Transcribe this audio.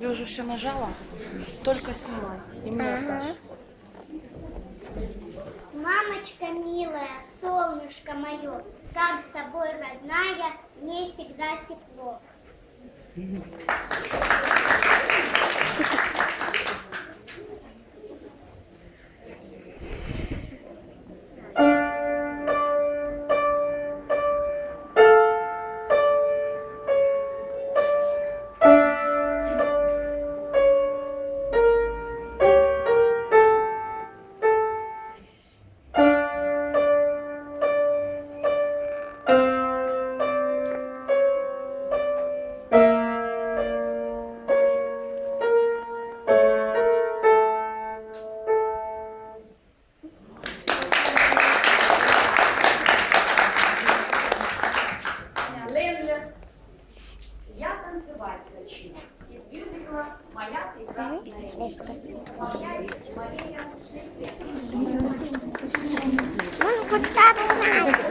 Я уже все нажала, только снимай. И мне отдашь. Мамочка милая, солнышко мое, как с тобой, родная, мне всегда тепло. Танцевать хочу. Из мюзикла «Моя прекрасная Вместе. Мария. Мама хочет знать.